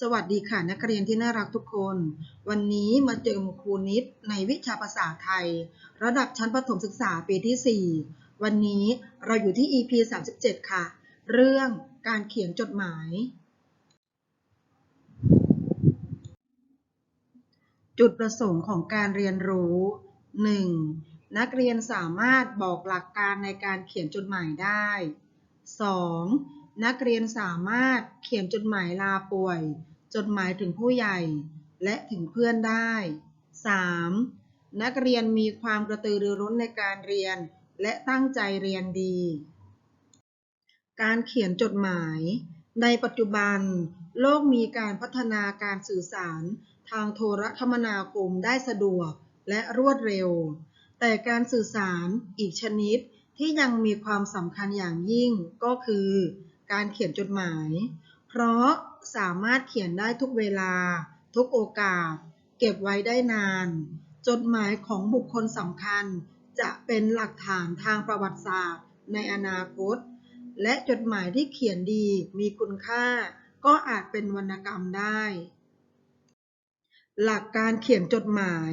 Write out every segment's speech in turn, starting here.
สวัสดีค่ะนักเรียนที่น่ารักทุกคน วันนี้มาเจอครูนิดในวิชาภาษาไทย ระดับชั้นประถมศึกษาปีที่ 4 วันนี้เราอยู่ที่ EP 37 ค่ะ เรื่องการเขียนจดหมาย จุดประสงค์ของการเรียนรู้ 1. นักเรียนสามารถบอกหลักการในการเขียนจดหมายได้ 2. นักเรียนสามารถเขียนจดหมายลาป่วย จดหมายถึงผู้ใหญ่ และถึงเพื่อนได้ 3. นักเรียนมีความกระตือรือร้นในการเรียน และตั้งใจเรียนดี การเขียนจดหมาย ในปัจจุบัน โลกมีการพัฒนาการสื่อสาร ทางโทรคมนาคมได้สะดวกและรวดเร็ว แต่การสื่อสารอีกชนิดที่ยังมีความสำคัญอย่างยิ่งก็คือ การเขียนจดหมาย เพราะสามารถเขียนได้ทุกเวลา ทุกโอกาส เก็บไว้ได้นาน จดหมายของบุคคลสำคัญ จะเป็นหลักฐานทางประวัติศาสตร์ ในอนาคต และจดหมายที่เขียนดีมีคุณค่า ก็อาจเป็นวรรณกรรมได้ หลักการเขียนจดหมาย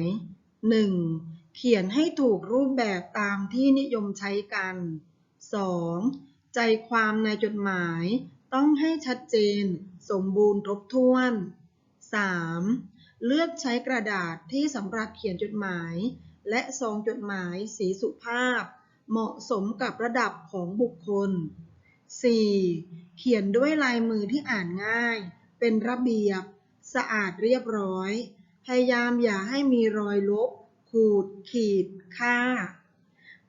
1. เขียนให้ถูกรูปแบบตามที่นิยมใช้กัน 2. ใจความในจดหมายต้องให้ชัดเจน สมบูรณ์ครบถ้วน 3. เลือกใช้กระดาษที่สำหรับเขียนจดหมาย และซองจดหมายสีสุภาพ เหมาะสมกับระดับของบุคคล 4. เขียนด้วยลายมือที่อ่านง่าย เป็นระเบียบ สะอาดเรียบร้อย พยายามอย่าให้มีรอยลบ ขูด ขีด ค่า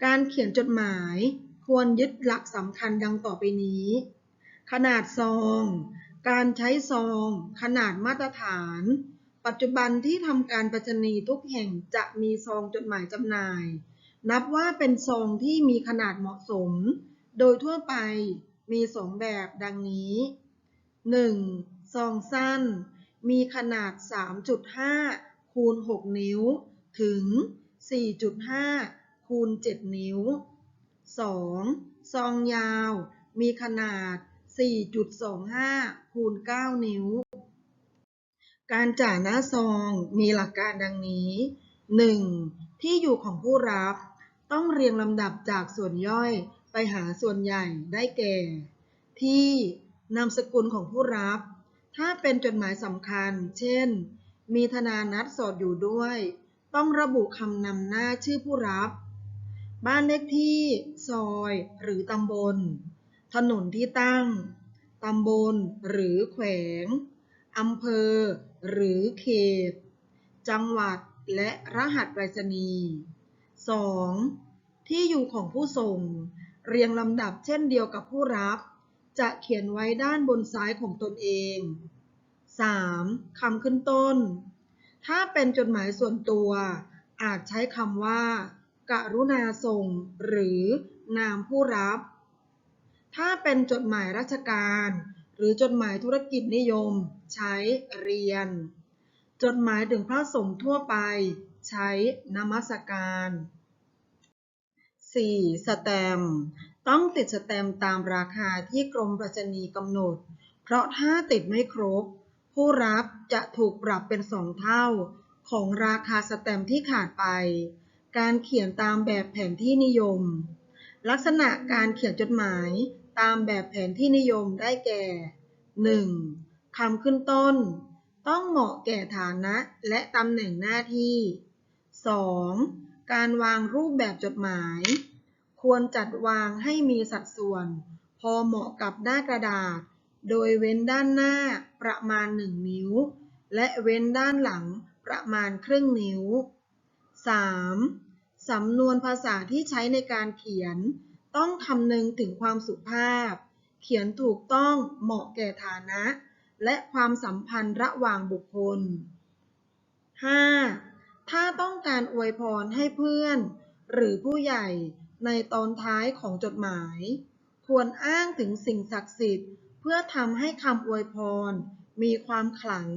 การเขียนจดหมาย ควรยึดหลักสำคัญดังต่อไปนี้ ขนาดซอง การใช้ซอง ขนาดมาตรฐาน ปัจจุบันที่ทำการปรษณีทุกแห่งจะมีซองจดหมายจำหน่าย นับว่าเป็นซองที่มีขนาดเหมาะสม โดยทั่วไปมีสองแบบดังนี้ 1. ซองสั้น มีขนาด 3.5 คูณ 6 นิ้ว ถึง 4.5 คูณ 7 นิ้ว 2. ซองยาว มีขนาด 4.25 คูณ 9 นิ้ว การจ่ายหน้าซองมีหลักการดังนี้ 1. ที่อยู่ของผู้รับ ต้องเรียงลำดับจากส่วนย่อยไปหาส่วนใหญ่ได้แก่ ที่นามสกุลของผู้รับ ถ้าเป็นจดหมายสำคัญ เช่น มีธนานัดสอดอยู่ด้วย ต้องระบุคำนำหน้าชื่อผู้รับ บ้านเลขที่ ซอย หรือตำบล ถนนที่ตั้ง ตำบล หรือแขวง อำเภอ หรือเขต จังหวัด และรหัสไปรษณีย์ 2. ที่อยู่ของผู้ส่ง เรียงลำดับเช่นเดียวกับผู้รับ จะเขียนไว้ด้านบนซ้ายของตนเอง 3. คำขึ้นต้น ถ้าเป็นจดหมายส่วนตัว อาจใช้คำว่า กรุณาส่ง หรือนามผู้รับ ถ้าเป็นจดหมายราชการ หรือจดหมายธุรกิจนิยม ใช้เรียน จดหมายถึงพระสงฆ์ทั่วไป ใช้นมัสการ 4. สแตมต้องติดสแตมตามราคาที่กรมปรษณีกำหนด เพราะถ้าติดไม่ครบ ผู้รับจะถูกปรับเป็นสองเท่าของราคาสแตมที่ขาดไป การเขียนตามแบบแผนที่นิยม ลักษณะการเขียนจดหมายตามแบบแผนที่นิยมได้แก่ 1. คำขึ้นต้น ต้องเหมาะแก่ฐานะและตำแหน่งหน้าที่ 2. การวางรูปแบบจดหมาย ควรจัดวางให้มีสัดส่วน พอเหมาะกับหน้ากระดาษ โดยเว้นด้านหน้าประมาณ 1 นิ้ว และเว้นด้านหลังประมาณครึ่งนิ้ว 3. สำนวนภาษาที่ใช้ในการเขียน ต้องคำนึงถึงความสุภาพ เขียนถูกต้องเหมาะแก่ฐานะ และความสัมพันธ์ระหว่างบุคคล 5. ถ้าต้องการอวยพรให้เพื่อน หรือผู้ใหญ่ในตอนท้ายของจดหมาย ควรอ้างถึงสิ่งศักดิ์สิทธิ์ เพื่อทำให้คำอวยพร มีความขลัง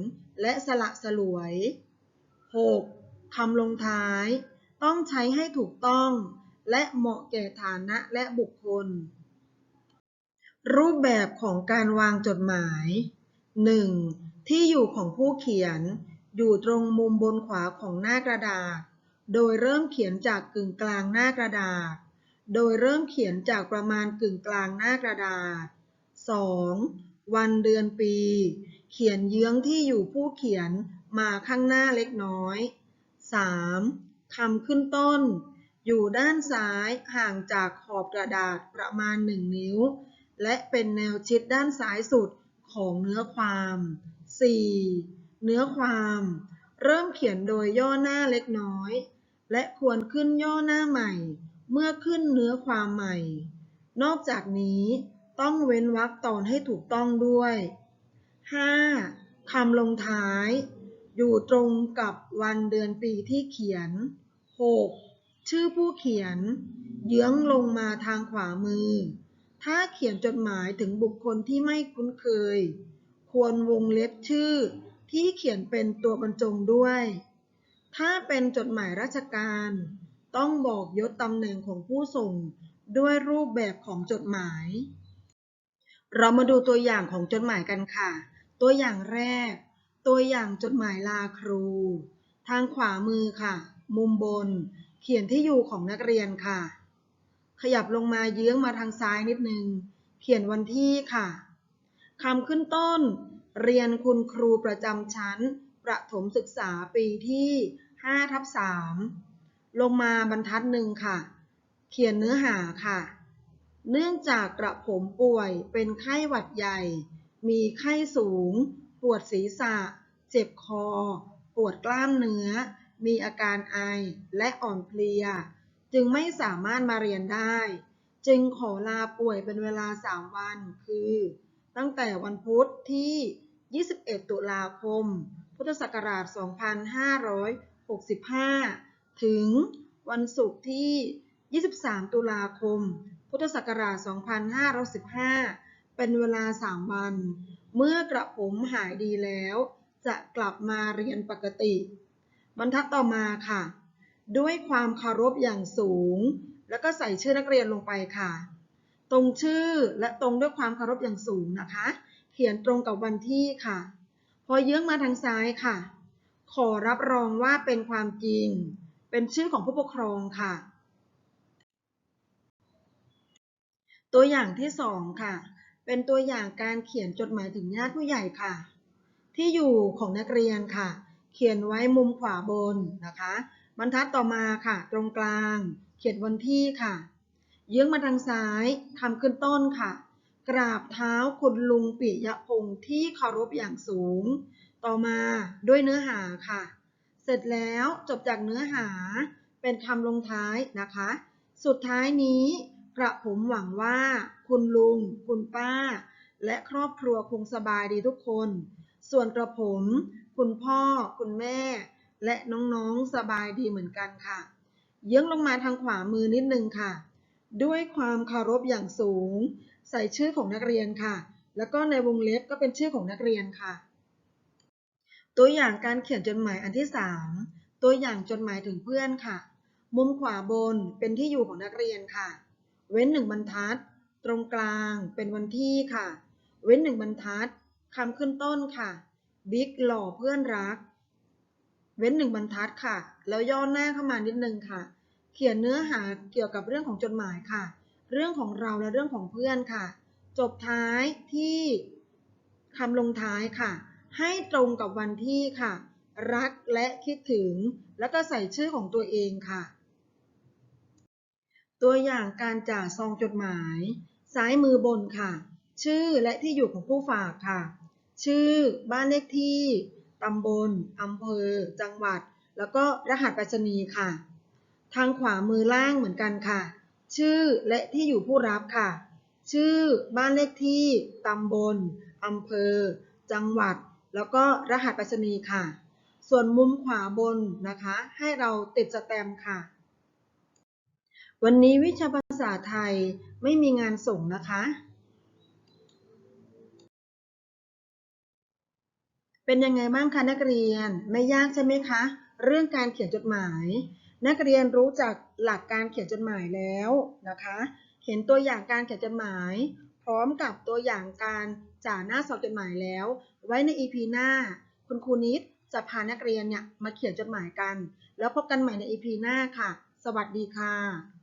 และสละสลวย 6. คำลงท้าย ต้องใช้ให้ถูกต้อง และเหมาะแก่ฐานะและบุคคล รูปแบบของการวางจดหมาย 1. ที่อยู่ของผู้เขียน อยู่ตรงมุมบนขวาของหน้ากระดาษ โดยเริ่มเขียนจากกึ่งกลางหน้ากระดาษ โดยเริ่มเขียนจากประมาณกึ่งกลางหน้ากระดาษ 2. วันเดือนปี เขียนเยื้องที่อยู่ผู้เขียนมาข้างหน้าเล็กน้อย 3. คำขึ้นต้น อยู่ด้านซ้ายห่างจากขอบกระดาษประมาณ 1 นิ้ว และเป็นแนวชิดด้านซ้ายสุดของเนื้อความ 4. เนื้อความ เริ่มเขียนโดยย่อหน้าเล็กน้อย และควรขึ้นย่อหน้าใหม่ เมื่อขึ้นเนื้อความใหม่ นอกจากนี้ต้องเว้นวรรคตอนให้ถูกต้องด้วย 5. คำลงท้าย อยู่ตรงกับวันเดือนปีที่เขียน 6. ชื่อผู้เขียน เยื้องลงมาทางขวามือ ถ้าเขียนจดหมายถึงบุคคลที่ไม่คุ้นเคย ควรวงเล็บชื่อที่เขียนเป็นตัวบรรจงด้วย ถ้าเป็นจดหมายราชการ ต้องบอกยศตำแหน่งของผู้ส่งด้วยรูปแบบของจดหมาย เรามาดูตัวอย่างของจดหมายกันค่ะ ตัวอย่างแรก ตัวอย่างจดหมายลาครู ทางขวามือค่ะ มุมบน เขียนที่อยู่ของนักเรียนค่ะ ขยับลงมาเยื้องมาทางซ้ายนิดนึง เขียนวันที่ค่ะคำขึ้นต้น เรียนคุณครูประจำชั้น ประถมศึกษาปีที่5ทับ3ลงมาบรรทัดหนึ่งค่ะ เขียนเนื้อหาค่ะ เนื่องจากกระผมป่วยเป็นไข้หวัดใหญ่ มีไข้สูง ปวดศีรษะ เจ็บคอ ปวดกล้ามเนื้อ มีอาการไอและอ่อนเพลีย จึงไม่สามารถมาเรียนได้ จึงขอลาป่วยเป็นเวลา 3 วัน คือ ตั้งแต่วันพุธที่ 21 ตุลาคม พุทธศักราช 2565 ถึงวันศุกร์ที่ 23 ตุลาคม พุทธศักราช 2515 เป็นเวลา 3 วัน เมื่อกระผมหายดีแล้ว จะกลับมาเรียนปกติ บรรทัดต่อมาค่ะ ด้วยความเคารพอย่างสูง แล้วก็ใส่ชื่อนักเรียนลงไปค่ะ ตรงชื่อและตรงด้วยความเคารพอย่างสูงนะคะ เขียนตรงกับวันที่ค่ะ พอเยื้องมาทางซ้ายค่ะ ขอรับรองว่าเป็นความจริง เป็นชื่อของผู้ปกครองค่ะ ตัวอย่างที่สองค่ะ เป็นตัวอย่างการเขียนจดหมายถึงญาติผู้ใหญ่ค่ะ ที่อยู่ของนักเรียนค่ะ เขียนไว้มุมขวาบนนะคะ บรรทัดต่อมาค่ะ ตรงกลาง เขียนวันที่ค่ะ เยื้องมาทางซ้ายคำขึ้นต้นค่ะ กราบเท้าคุณลุงปิยพงษ์ที่เคารพอย่างสูง ต่อมาด้วยเนื้อหาค่ะ เสร็จแล้วจบจากเนื้อหาเป็นคำลงท้ายนะคะ สุดท้ายนี้กระผมหวังว่า คุณลุง คุณป้า และครอบครัวคงสบายดีทุกคน ส่วนกระผม คุณพ่อ คุณแม่ และน้องๆสบายดีเหมือนกันค่ะ เยื้องลงมาทางขวามือนิดนึงค่ะ ด้วยความเคารพอย่างสูง ใส่ชื่อของนักเรียนค่ะ แล้วก็ในวงเล็บก็เป็นชื่อของนักเรียนค่ะ ตัวอย่างการเขียนจดหมายอันที่ 3 ตัวอย่างจดหมายถึงเพื่อนค่ะ มุมขวาบนเป็นที่อยู่ของนักเรียนค่ะ เว้นหนึ่งบรรทัด ตรงกลางเป็นวันที่ค่ะ เว้นหนึ่งบรรทัดคำขึ้นต้นค่ะ บิ๊กหล่อเพื่อนรัก เว้นหนึ่งบรรทัดค่ะ แล้วย่อหน้าเข้ามานิดนึงค่ะ เขียนเนื้อหาเกี่ยวกับเรื่องของจดหมายค่ะ เรื่องของเราและเรื่องของเพื่อนค่ะ จบท้ายที่คำลงท้ายค่ะ ให้ตรงกับวันที่ค่ะ รักและคิดถึง แล้วก็ใส่ชื่อของตัวเองค่ะ ตัวอย่างการจ่าซองจดหมาย ซ้ายมือบนค่ะ ชื่อและที่อยู่ของผู้ฝากค่ะ ชื่อ บ้านเลขที่ ตำบลอำเภอ จังหวัด แล้วก็รหัสไปรษณีย์ค่ะ ทางขวามือล่างเหมือนกันค่ะ ชื่อและที่อยู่ผู้รับค่ะ ชื่อ บ้านเลขที่ ตำบลอำเภอ จังหวัด แล้วก็รหัสไปรษณีย์ค่ะ ส่วนมุมขวาบนนะคะ ให้เราติดสแตมป์ค่ะ วันนี้วิชาภา ษาไทยไม่มีงานส่งนะคะ เป็นยังไงบ้างคะนักเรียน ไม่ยากใช่ไหมคะ เรื่องการเขียนจดหมาย นักเรียนรู้จักหลักการเขียนจดหมายแล้วนะคะ เห็นตัวอย่างการเขียนจดหมาย พร้อมกับตัวอย่างการจ่าหน้าสอบจดหมายแล้ว ไว้ใน EP หน้า คุณครูนิดจะพานักเรียนเนี่ยมาเขียนจดหมายกัน แล้วพบกันใหม่ใน EP หน้าค่ะ สวัสดีค่ะ